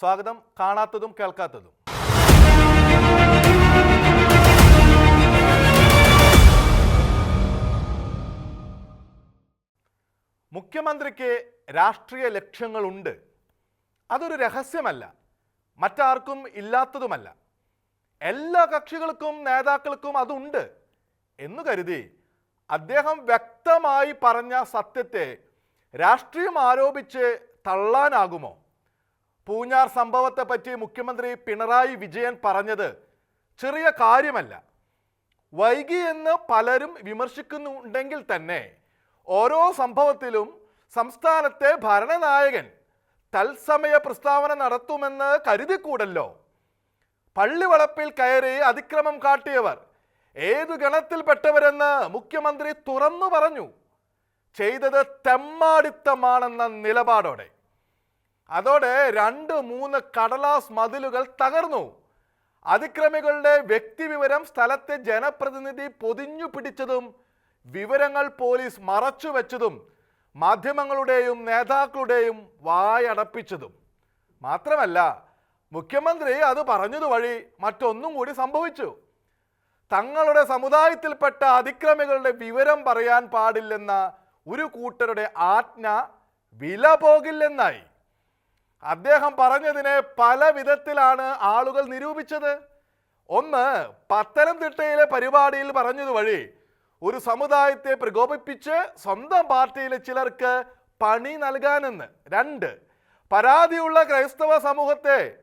സ്വാഗതം. കാണാത്തതും കേൾക്കാത്തതും. മുഖ്യമന്ത്രിക്ക് രാഷ്ട്രീയ ലക്ഷ്യങ്ങളുണ്ട്. അതൊരു രഹസ്യമല്ല. മറ്റാർക്കും ഇല്ലാത്തതുമല്ല. എല്ലാ കക്ഷികൾക്കും നേതാക്കൾക്കും അതുണ്ട് എന്ന് കരുതി അദ്ദേഹം വ്യക്തമായി പറഞ്ഞ സത്യത്തെ രാഷ്ട്രീയം ആരോപിച്ച് തള്ളാനാകുമോ? പൂഞ്ഞാർ സംഭവത്തെ പറ്റി മുഖ്യമന്ത്രി പിണറായി വിജയൻ പറഞ്ഞത് ചെറിയ കാര്യമല്ല. വൈകി എന്ന് പലരും വിമർശിക്കുന്നുണ്ടെങ്കിൽ തന്നെ ഓരോ സംഭവത്തിലും സംസ്ഥാനത്തെ ഭരണനായകൻ തത്സമയ പ്രസ്താവന നടത്തുമെന്ന് കരുതിക്കൂടല്ലോ. പള്ളിവളപ്പിൽ കയറി അതിക്രമം കാട്ടിയവർ ഏതു ഗണത്തിൽപ്പെട്ടവരെന്ന് മുഖ്യമന്ത്രി തുറന്നു പറഞ്ഞു. ചെയ്തത് തെമ്മാടിത്തമാണെന്ന നിലപാടോടെ. അതോടെ രണ്ട് മൂന്ന് കടലാസ് മതിലുകൾ തകർന്നു. അതിക്രമികളുടെ വ്യക്തിവിവരം സ്ഥലത്തെ ജനപ്രതിനിധി പൊതിഞ്ഞു പിടിച്ചതും വിവരങ്ങൾ പോലീസ് മറച്ചു വെച്ചതും മാധ്യമങ്ങളുടെയും നേതാക്കളുടെയും വായടപ്പിച്ചതും. മാത്രമല്ല മുഖ്യമന്ത്രി അത് പറഞ്ഞതുവഴി മറ്റൊന്നും കൂടി സംഭവിച്ചു. തങ്ങളുടെ സമുദായത്തിൽപ്പെട്ട അതിക്രമികളുടെ വിവരം പറയാൻ പാടില്ലെന്ന ഒരു കൂട്ടരുടെ ആജ്ഞ വില പോകില്ലെന്നായി അദ്ദേഹം പറഞ്ഞതിനെ പല വിധത്തിലാണ് ആളുകൾ നിരൂപിച്ചത്. ഒന്ന് പത്തനംതിട്ടയിലെ പരിപാടിയിൽ പറഞ്ഞതുവഴി ഒരു സമുദായത്തെ പ്രകോപിപ്പിച്ച് സ്വന്തം പാർട്ടിയിലെ ചിലർക്ക് പണി നൽകാനെന്ന്. രണ്ട് പരാതിയുള്ള ക്രൈസ്തവ സമൂഹത്തെ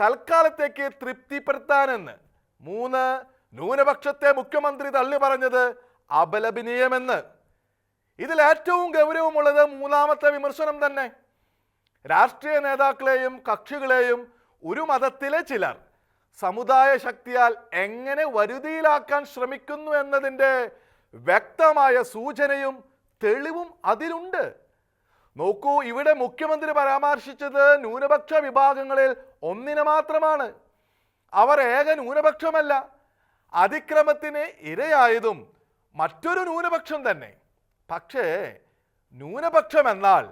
തൽക്കാലത്തേക്ക് തൃപ്തിപ്പെടുത്താനെന്ന്. മൂന്ന് ന്യൂനപക്ഷത്തെ മുഖ്യമന്ത്രി തള്ളി പറഞ്ഞത് അപലപനീയമെന്ന്. ഇതിൽ ഏറ്റവും ഗൗരവമുള്ളത് മൂന്നാമത്തെ വിമർശനം തന്നെ. രാഷ്ട്രീയ നേതാക്കളെയും കക്ഷികളെയും ഒരു മതത്തിലെ ചിലർ സമുദായ ശക്തിയാൽ എങ്ങനെ വരുതിയിലാക്കാൻ ശ്രമിക്കുന്നു എന്നതിന്റെ വ്യക്തമായ സൂചനയും തെളിവും അതിലുണ്ട്. നോക്കൂ ഇവിടെ മുഖ്യമന്ത്രി പരാമർശിച്ചത് ന്യൂനപക്ഷ വിഭാഗങ്ങളിൽ ഒന്നിനെ മാത്രമാണ്. അവർ ഏക ന്യൂനപക്ഷമല്ല അതിക്രമത്തിന് ഇരയായതും മറ്റൊരു ന്യൂനപക്ഷം തന്നെ. പക്ഷേ ന്യൂനപക്ഷം എന്നാൽ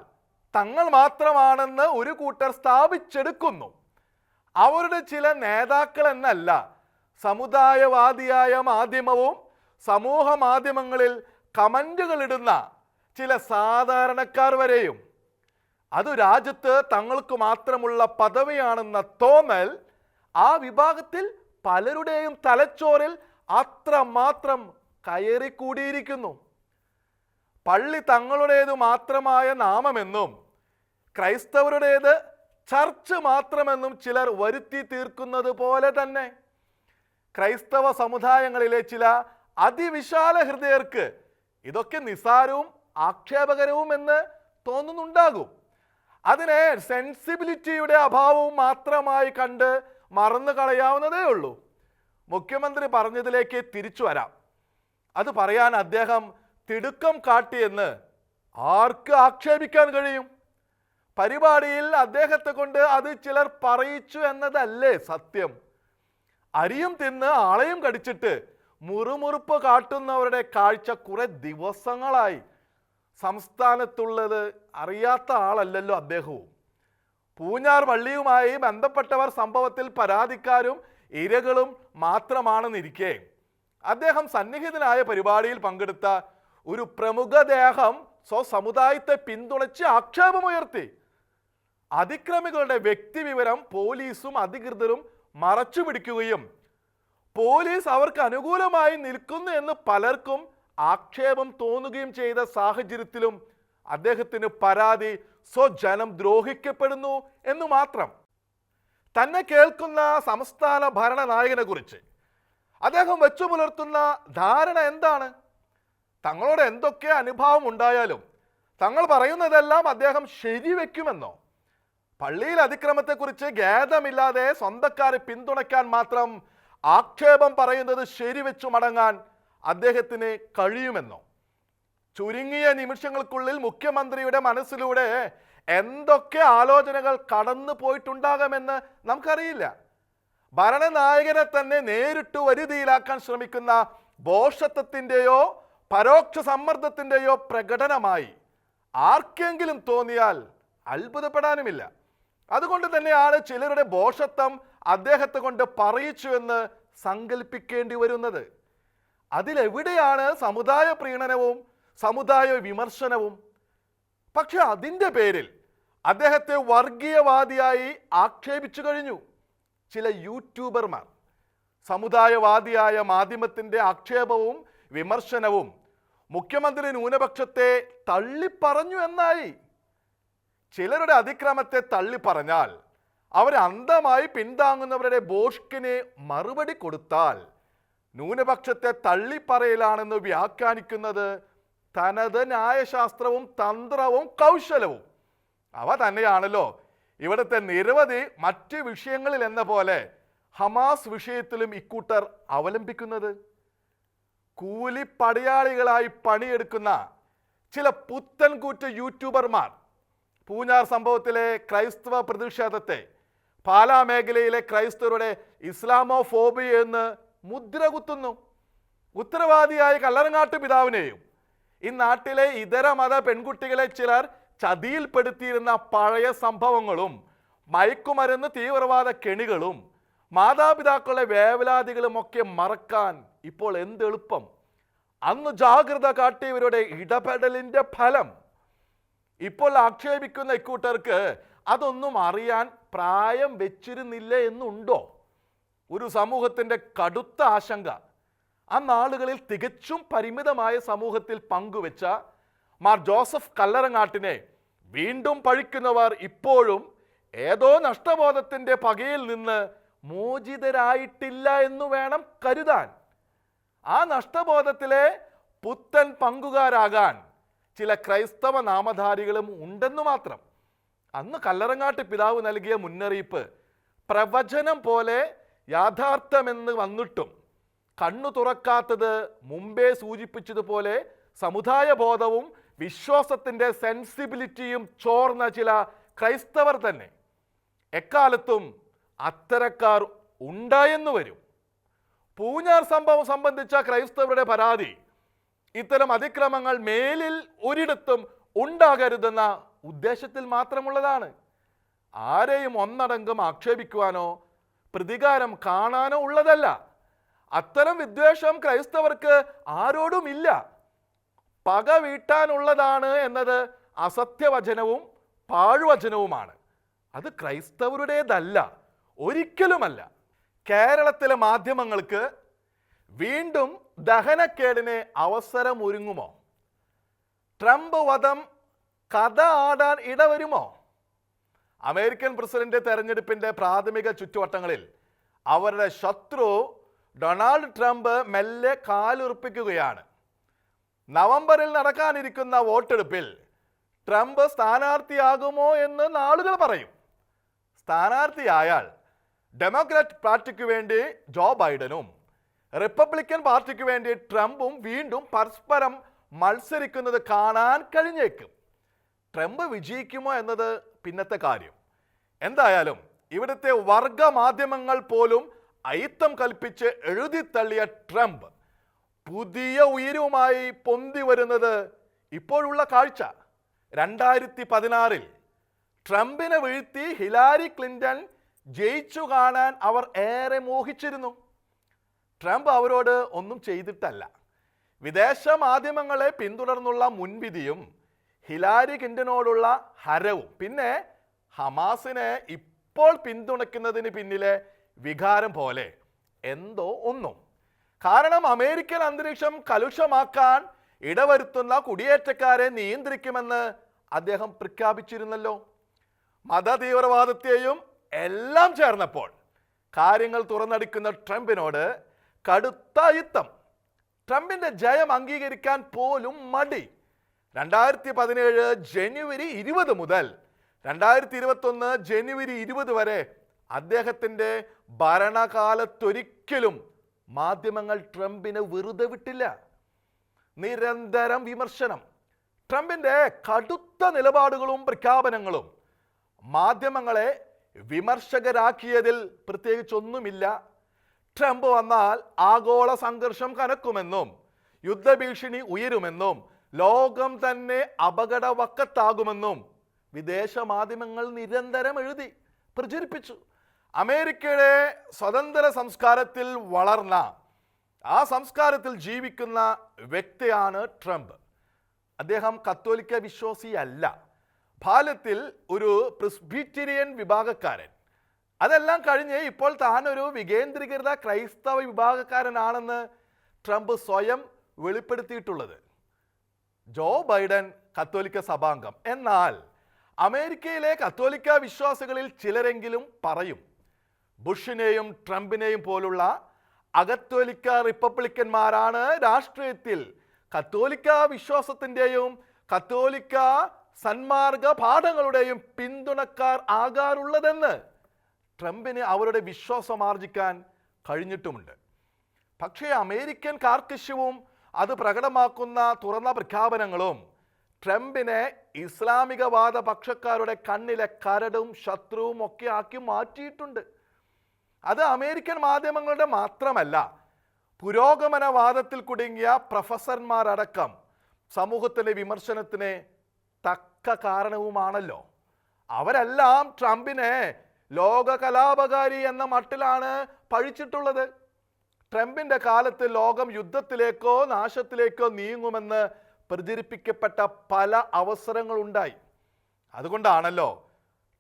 തങ്ങൾ മാത്രമാണെന്ന് ഒരു കൂട്ടർ സ്ഥാപിച്ചെടുക്കുന്നു. അവരുടെ ചില നേതാക്കൾ എന്നല്ല സമുദായവാദിയായ മാധ്യമവും സമൂഹ മാധ്യമങ്ങളിൽ കമന്റുകൾ ഇടുന്ന ചില സാധാരണക്കാർ വരെയും. അത് രാജ്യത്ത് തങ്ങൾക്ക് മാത്രമുള്ള പദവിയാണെന്ന തോന്നൽ ആ വിഭാഗത്തിൽ പലരുടെയും തലച്ചോറിൽ അത്രമാത്രം കയറിക്കൂടിയിരിക്കുന്നു. പള്ളി തങ്ങളുടേതു മാത്രമായ നാമമെന്നും ക്രൈസ്തവരുടേത് ചർച്ച് മാത്രമെന്നും ചിലർ വരുത്തി തീർക്കുന്നത് പോലെ തന്നെ. ക്രൈസ്തവ സമുദായങ്ങളിലെ ചില അതിവിശാല ഹൃദയർക്ക് ഇതൊക്കെ നിസാരവും ആക്ഷേപകരവും എന്ന് തോന്നുന്നുണ്ടാകും. അതിനെ സെൻസിബിലിറ്റിയുടെ അഭാവവും മാത്രമായി കണ്ട് മറന്നു കളയാവുന്നതേ ഉള്ളൂ. മുഖ്യമന്ത്രി പറഞ്ഞതിലേക്ക് തിരിച്ചു വരാം. അത് പറയാൻ അദ്ദേഹം തിടുക്കം കാട്ടിയെന്ന് ആർക്ക് ആക്ഷേപിക്കാൻ കഴിയും? പരിപാടിയിൽ അദ്ദേഹത്തെ കൊണ്ട് അത് ചിലർ പറയിച്ചു എന്നതല്ലേ സത്യം? അരിയും തിന്ന് ആളെയും കടിച്ചിട്ട് മുറുമുറുപ്പ് കാട്ടുന്നവരുടെ കാഴ്ച കുറെ ദിവസങ്ങളായി. സംസ്ഥാനത്തുള്ളത് അറിയാത്ത ആളല്ലല്ലോ അദ്ദേഹവും. പൂഞ്ഞാർ വള്ളിയുമായി ബന്ധപ്പെട്ടവർ സംഭവത്തിൽ പരാതിക്കാരും ഇരകളും മാത്രമാണെന്നിരിക്കെ. അദ്ദേഹം സന്നിഹിതനായ പരിപാടിയിൽ പങ്കെടുത്ത ഒരു പ്രമുഖ ദേഹം സ്വസമുദായത്തെ പിന്തുണച്ച് ആക്ഷേപമുയർത്തി. അതിക്രമികളുടെ വ്യക്തിവിവരം പോലീസും അധികൃതരും മറച്ചു പിടിക്കുകയും പോലീസ് അവർക്ക് അനുകൂലമായി നിൽക്കുന്നു എന്ന് പലർക്കും ആക്ഷേപം തോന്നുകയും ചെയ്ത സാഹചര്യത്തിലും അദ്ദേഹത്തിന് പരാതി സ്വജനം ദ്രോഹിക്കപ്പെടുന്നു എന്ന് മാത്രം. തന്നെ കേൾക്കുന്ന സംസ്ഥാന ഭരണനായകനെ കുറിച്ച്. അദ്ദേഹം വെച്ചു പുലർത്തുന്ന ധാരണ എന്താണ്? തങ്ങളോട് എന്തൊക്കെ അനുഭാവം ഉണ്ടായാലും തങ്ങൾ പറയുന്നതെല്ലാം അദ്ദേഹം ശരിവെക്കുമെന്നോ? പള്ളിയിൽ അതിക്രമത്തെക്കുറിച്ച് ഖേദമില്ലാതെ സ്വന്തക്കാരെ പിന്തുണയ്ക്കാൻ മാത്രം ആക്ഷേപം പറയുന്നത് ശരിവെച്ചു മടങ്ങാൻ അദ്ദേഹത്തിന് കഴിയുമെന്നോ? ചുരുങ്ങിയ നിമിഷങ്ങൾക്കുള്ളിൽ മുഖ്യമന്ത്രിയുടെ മനസ്സിലൂടെ എന്തൊക്കെ ആലോചനകൾ കടന്നു പോയിട്ടുണ്ടാകാമെന്ന് നമുക്കറിയില്ല. ഭരണനായകനെ തന്നെ നേരിട്ട് വരുതിയിലാക്കാൻ ശ്രമിക്കുന്ന ബോഷത്വത്തിന്റെയോ പരോക്ഷ സമ്മർദ്ദത്തിന്റെയോ പ്രകടനമായി ആർക്കെങ്കിലും തോന്നിയാൽ അത്ഭുതപ്പെടാനുമില്ല. അതുകൊണ്ട് തന്നെയാണ് ചിലരുടെ ബോഷത്വം അദ്ദേഹത്തെ കൊണ്ട് പറയിച്ചു എന്ന് സങ്കല്പിക്കേണ്ടി വരുന്നത്. അതിലെവിടെയാണ് സമുദായ പ്രീണനവും സമുദായ വിമർശനവും? പക്ഷെ അതിന്റെ പേരിൽ അദ്ദേഹത്തെ വർഗീയവാദിയായി ആക്ഷേപിച്ചു കഴിഞ്ഞു. ചില യൂട്യൂബർമാർ സമുദായവാദിയായ മാധ്യമത്തിന്റെ ആക്ഷേപവും വിമർശനവും മുഖ്യമന്ത്രി ന്യൂനപക്ഷത്തെ തള്ളിപ്പറഞ്ഞു എന്നായി ചിലരുടെ അതിക്രമത്തെ തള്ളിപ്പറഞ്ഞാൽ അവർ അന്ധമായി പിന്താങ്ങുന്നവരുടെ ബോഷ്കിന് മറുപടി കൊടുത്താൽ ന്യൂനപക്ഷത്തെ തള്ളിപ്പറയലാണെന്ന് വ്യാഖ്യാനിക്കുന്നത് തനത് ന്യായശാസ്ത്രവും തന്ത്രവും കൗശലവും. അവ തന്നെയാണല്ലോ ഇവിടുത്തെ നിരവധി മറ്റ് വിഷയങ്ങളിൽ എന്ന പോലെ ഹമാസ് വിഷയത്തിലും ഇക്കൂട്ടർ അവലംബിക്കുന്നത്. കൂലിപ്പടയാളികളായി പണിയെടുക്കുന്ന ചില പുത്തൻകൂറ്റ യൂട്യൂബർമാർ പൂഞ്ഞാർ സംഭവത്തിലെ ക്രൈസ്തവ പ്രതിഷേധത്തെ പാലാ മേഖലയിലെ ക്രൈസ്തവരുടെ ഇസ്ലാമോ ഫോബി എന്ന് മുദ്ര കുത്തുന്നു. ഉത്തരവാദിയായ കല്ലറങ്ങാട്ട് പിതാവിനെയും ഈ നാട്ടിലെ ഇതര മത പെൺകുട്ടികളെ ചിലർ ചതിയിൽപ്പെടുത്തിയിരുന്ന പഴയ സംഭവങ്ങളും മയക്കുമരുന്ന് തീവ്രവാദ കെണികളും മാതാപിതാക്കളുടെ വേവലാതികളും ഒക്കെ മറക്കാൻ ഇപ്പോൾ എന്ത് എളുപ്പം അന്ന് ജാഗ്രത കാട്ടിയവരുടെ ഇടപെടലിന്റെ ഫലം ഇപ്പോൾ ആക്ഷേപിക്കുന്ന ഇക്കൂട്ടർക്ക് അതൊന്നും അറിയാൻ പ്രായം വെച്ചിരുന്നില്ല എന്നുണ്ടോ? ഒരു സമൂഹത്തിന്റെ കടുത്ത ആശങ്ക. ആ നാളുകളിൽ തികച്ചും പരിമിതമായ സമൂഹത്തിൽ പങ്കുവെച്ച മാർ ജോസഫ് കല്ലറങ്ങാട്ടിനെ വീണ്ടും പഴിക്കുന്നവർ ഇപ്പോഴും ഏതോ നഷ്ടബോധത്തിന്റെ പകയിൽ നിന്ന് മോചിതരായിട്ടില്ല എന്ന് വേണം കരുതാൻ. ആ നഷ്ടബോധത്തിലെ പുത്തൻ പങ്കുകാരാകാൻ ചില ക്രൈസ്തവ നാമധാരികളും ഉണ്ടെന്നു മാത്രം. അന്ന് കല്ലറങ്ങാട്ട് പിതാവ് നൽകിയ മുന്നറിയിപ്പ് പ്രവചനം പോലെ യാഥാർത്ഥ്യമെന്ന് വന്നിട്ടും കണ്ണു തുറക്കാത്തത് മുമ്പേ സൂചിപ്പിച്ചതുപോലെ സമുദായ ബോധവും വിശ്വാസത്തിന്റെ സെൻസിബിലിറ്റിയും ചോർന്ന ചില ക്രൈസ്തവർ തന്നെ. എക്കാലത്തും അത്തരക്കാർ ഉണ്ടായെന്ന് വരും. പൂഞ്ഞാർ സംഭവം സംബന്ധിച്ച ക്രൈസ്തവരുടെ പരാതി ഇത്തരം അതിക്രമങ്ങൾ മേലിൽ ഒരിടത്തും ഉണ്ടാകരുതെന്ന ഉദ്ദേശത്തിൽ മാത്രമുള്ളതാണ്. ആരെയും ഒന്നടങ്കം ആക്ഷേപിക്കുവാനോ പ്രതികാരം കാണാനോ ഉള്ളതല്ല. അത്തരം വിദ്വേഷം ക്രൈസ്തവർക്ക് ആരോടുമില്ല. പക വീട്ടാനുള്ളതാണ് എന്നത് അസത്യവചനവും പാഴ്വചനവുമാണ്. അത് ക്രൈസ്തവരുടേതല്ല ഒരിക്കലുമല്ല. കേരളത്തിലെ മാധ്യമങ്ങൾക്ക് വീണ്ടും ദഹനക്കേടിന് അവസരം ഒരുങ്ങുമോ ട്രംപ് വധം കഥ ആടാൻ ഇടവരുമോ? അമേരിക്കൻ പ്രസിഡന്റ് തെരഞ്ഞെടുപ്പിന്റെ പ്രാഥമിക ചുറ്റുവട്ടങ്ങളിൽ അവരുടെ ശത്രു ഡൊണാൾഡ് ട്രംപ് മെല്ലെ കാലുറപ്പിക്കുകയാണ്. നവംബറിൽ നടക്കാനിരിക്കുന്ന വോട്ടെടുപ്പിൽ ട്രംപ് സ്ഥാനാർത്ഥിയാകുമോ എന്ന് നാളുകൾ പറയും. സ്ഥാനാർത്ഥിയായാൽ ഡെമോക്രാറ്റ് പാർട്ടിക്ക് വേണ്ടി ജോ ബൈഡനും റിപ്പബ്ലിക്കൻ പാർട്ടിക്ക് വേണ്ടി ട്രംപും വീണ്ടും പരസ്പരം മത്സരിക്കുന്നത് കാണാൻ കഴിഞ്ഞേക്കും. ട്രംപ് വിജയിക്കുമോ എന്നത് പിന്നത്തെ കാര്യം. എന്തായാലും ഇവിടുത്തെ വർഗ മാധ്യമങ്ങൾ പോലും അയിത്തം കൽപ്പിച്ച് എഴുതിത്തള്ളിയ ട്രംപ് പുതിയ ഉയരവുമായി പൊന്തി വരുന്നത് ഇപ്പോഴുള്ള കാഴ്ച. രണ്ടായിരത്തി പതിനാറിൽ ട്രംപിനെ വീഴ്ത്തി ഹിലാരി ക്ലിന്റൺ ജയിച്ചു കാണാൻ അവർ ഏറെ മോഹിച്ചിരുന്നു. ട്രംപ് അവരോട് ഒന്നും ചെയ്തിട്ടല്ല. വിദേശ മാധ്യമങ്ങളെ പിന്തുടർന്നുള്ള മുൻവിധിയും ഹിലാരി കിൻഡനോടുള്ള ഹരവും. പിന്നെ ഹമാസിനെ ഇപ്പോൾ പിന്തുണയ്ക്കുന്നതിന് പിന്നിലെ വികാരം പോലെ എന്തോ ഒന്നും. കാരണം അമേരിക്കൻ അന്തരീക്ഷം കലുഷമാക്കാൻ ഇടവരുത്തുന്ന കുടിയേറ്റക്കാരെ നിയന്ത്രിക്കുമെന്ന് അദ്ദേഹം പ്രഖ്യാപിച്ചിരുന്നല്ലോ. മതതീവ്രവാദത്തെയും എല്ലാം ചേർന്നപ്പോൾ കാര്യങ്ങൾ തുറന്നടിക്കുന്ന ട്രംപിനോട് കടുത്ത അയിത്തം ട്രംപിന്റെ ജയം അംഗീകരിക്കാൻ പോലും മടി. രണ്ടായിരത്തി പതിനേഴ് ജനുവരി ഇരുപത് മുതൽ രണ്ടായിരത്തി ഇരുപത്തൊന്ന് ജനുവരി ഇരുപത് വരെ അദ്ദേഹത്തിന്റെ ഭരണകാലത്തൊരിക്കലും മാധ്യമങ്ങൾ ട്രംപിനെ വെറുതെ വിട്ടില്ല. നിരന്തരം വിമർശനം. ട്രംപിന്റെ കടുത്ത നിലപാടുകളും പ്രഖ്യാപനങ്ങളും മാധ്യമങ്ങളെ വിമർശകരാക്കിയതിൽ പ്രത്യേകിച്ചൊന്നുമില്ല. ട്രംപ് വന്നാൽ ആഗോള സംഘർഷം കനക്കുമെന്നും യുദ്ധഭീഷണി ഉയരുമെന്നും ലോകം തന്നെ അപകടവക്കത്താകുമെന്നും വിദേശ മാധ്യമങ്ങൾ നിരന്തരം എഴുതി പ്രചരിപ്പിച്ചു. അമേരിക്കയുടെ സ്വതന്ത്ര സംസ്കാരത്തിൽ വളർന്ന ആ സംസ്കാരത്തിൽ ജീവിക്കുന്ന വ്യക്തിയാണ് ട്രംപ്. അദ്ദേഹം കത്തോലിക്ക വിശ്വാസിയല്ല. ബാല്യത്തിൽ ഒരു പ്രിസ്ബിറ്റേറിയൻ വിഭാഗക്കാരൻ. അതെല്ലാം കഴിഞ്ഞ് ഇപ്പോൾ താൻ ഒരു വികേന്ദ്രീകൃത ക്രൈസ്തവ വിഭാഗക്കാരനാണെന്ന് ട്രംപ് സ്വയം വെളിപ്പെടുത്തിയിട്ടുള്ളത്. ജോ ബൈഡൻ കത്തോലിക്ക സഭാംഗം. എന്നാൽ അമേരിക്കയിലെ കത്തോലിക്ക വിശ്വാസികളിൽ ചിലരെങ്കിലും പറയും ബുഷിനെയും ട്രംപിനെയും പോലുള്ള അകത്തോലിക്ക റിപ്പബ്ലിക്കന്മാരാണ് രാഷ്ട്രീയത്തിൽ കത്തോലിക്ക വിശ്വാസത്തിന്റെയും കത്തോലിക്ക സന്മാർഗ പാഠങ്ങളുടെയും പിന്തുണക്കാർ ആകാറുള്ളതെന്ന് ട്രംപിന് അവരുടെ വിശ്വാസം ആർജിക്കാൻ കഴിഞ്ഞിട്ടുമുണ്ട്. പക്ഷേ അമേരിക്കൻ കാർക്കശ്യവും അത് പ്രകടമാക്കുന്ന തുറന്ന പ്രഖ്യാപനങ്ങളും ട്രംപിനെ ഇസ്ലാമികവാദ പക്ഷക്കാരുടെ കണ്ണിലെ കരടും ശത്രുവും ഒക്കെ ആക്കി മാറ്റിയിട്ടുണ്ട്. അത് അമേരിക്കൻ മാധ്യമങ്ങളുടെ മാത്രമല്ല പുരോഗമനവാദത്തിൽ കുടുങ്ങിയ പ്രൊഫസർമാരടക്കം സമൂഹത്തിലെ വിമർശനത്തിന് തക്ക കാരണവുമാണല്ലോ. അവരെല്ലാം ട്രംപിനെ ലോക കലാപകാരി എന്ന മട്ടിലാണ് പഴിച്ചിട്ടുള്ളത്. ട്രംപിന്റെ കാലത്ത് ലോകം യുദ്ധത്തിലേക്കോ നാശത്തിലേക്കോ നീങ്ങുമെന്ന് പ്രചരിപ്പിക്കപ്പെട്ട പല അവസരങ്ങളുണ്ടായി. അതുകൊണ്ടാണല്ലോ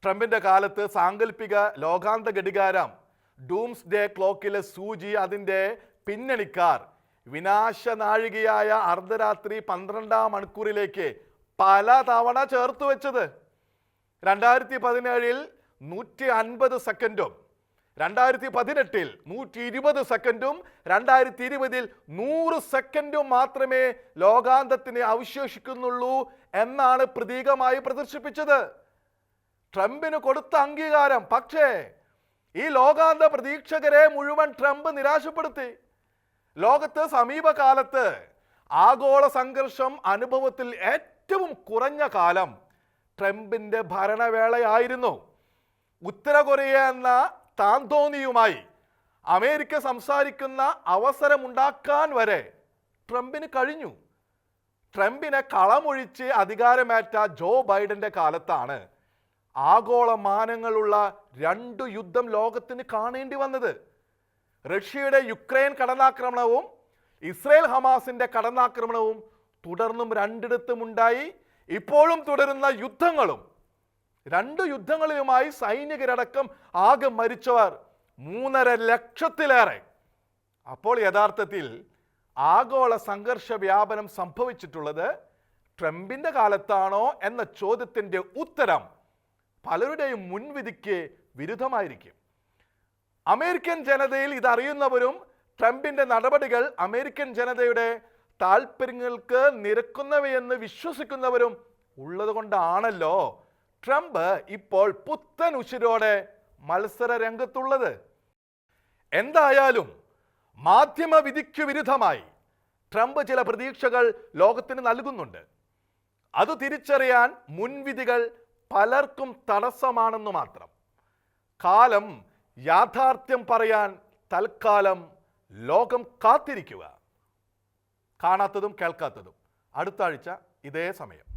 ട്രംപിന്റെ കാലത്ത് സാങ്കല്പിക ലോകാന്ത ഘടികാരം ഡൂംസ് ഡേ ക്ലോക്കിലെ സൂചി അതിന്റെ പിന്നണിക്കാർ വിനാശനാഴികയായ അർദ്ധരാത്രി പന്ത്രണ്ടാം മണിക്കൂറിലേക്ക് പല തവണ ചേർത്ത് വെച്ചത് രണ്ടായിരത്തി പതിനേഴിൽ നൂറ്റി അൻപത് സെക്കൻഡും രണ്ടായിരത്തി പതിനെട്ടിൽ നൂറ്റി ഇരുപത് സെക്കൻഡും രണ്ടായിരത്തി ഇരുപതിൽ നൂറ് സെക്കൻഡും മാത്രമേ ലോകാന്തത്തിന് അവശേഷിക്കുന്നുള്ളൂ എന്നാണ് പ്രതീകമായി പ്രദർശിപ്പിച്ചത്. ട്രംപിന് കൊടുത്ത അംഗീകാരം. പക്ഷേ ഈ ലോകാന്ത പ്രതീക്ഷകരെ മുഴുവൻ ട്രംപ് നിരാശപ്പെടുത്തി. ലോകത്ത് സമീപകാലത്ത് ആഗോള സംഘർഷം അനുഭവത്തിൽ ഏറ്റവും കുറഞ്ഞ കാലം ട്രംപിന്റെ ഭരണവേളയായിരുന്നു. ഉത്തര കൊറിയ എന്ന താന്തോന്നിയുമായി അമേരിക്ക സംസാരിക്കുന്ന അവസരമുണ്ടാക്കാൻ വരെ ട്രംപിന് കഴിഞ്ഞു. ട്രംപിനെ കളമൊഴിച്ച് അധികാരമേറ്റ ജോ ബൈഡന്റെ കാലത്താണ് ആഗോള മാനങ്ങളുള്ള രണ്ട് യുദ്ധം ലോകത്തിന് കാണേണ്ടി വന്നത്. റഷ്യയുടെ യുക്രൈൻ കടന്നാക്രമണവും ഇസ്രയേൽ ഹമാസിന്റെ കടന്നാക്രമണവും തുടർന്നും രണ്ടിടത്തും ഉണ്ടായി ഇപ്പോഴും തുടരുന്ന യുദ്ധങ്ങളും രണ്ട് യുദ്ധങ്ങളിലുമായി സൈനികരടക്കം ആകെ മരിച്ചവർ മൂന്നര ലക്ഷത്തിലേറെ. അപ്പോൾ യഥാർത്ഥത്തിൽ ആഗോള സംഘർഷ വ്യാപനം സംഭവിച്ചിട്ടുള്ളത് ട്രംപിന്റെ കാലത്താണോ എന്ന ചോദ്യത്തിന്റെ ഉത്തരം പലരുടെയും മുൻവിധിക്ക് വിരുദ്ധമായിരിക്കും. അമേരിക്കൻ ജനതയിൽ ഇതറിയുന്നവരും ട്രംപിന്റെ നടപടികൾ അമേരിക്കൻ ജനതയുടെ താല്പര്യങ്ങൾക്ക് നിരക്കുന്നവയെന്ന് വിശ്വസിക്കുന്നവരും ഉള്ളതുകൊണ്ടാണല്ലോ ട്രംപ് ഇപ്പോൾ പുത്തൻ ഉശിരോടെ മത്സര രംഗത്തുള്ളത് എന്തായാലും മാധ്യമ വിധിക്ക് വിരുദ്ധമായി ട്രംപ് ചില പ്രതീക്ഷകൾ ലോകത്തിന് നൽകുന്നുണ്ട്. അത് തിരിച്ചറിയാൻ മുൻവിധികൾ പലർക്കും തടസ്സമാണെന്ന് മാത്രം. കാലം യാഥാർത്ഥ്യം പറയാൻ തൽക്കാലം ലോകം കാത്തിരിക്കുക. കാണാത്തതും കേൾക്കാത്തതും. അടുത്ത ആഴ്ച ഇതേ സമയം.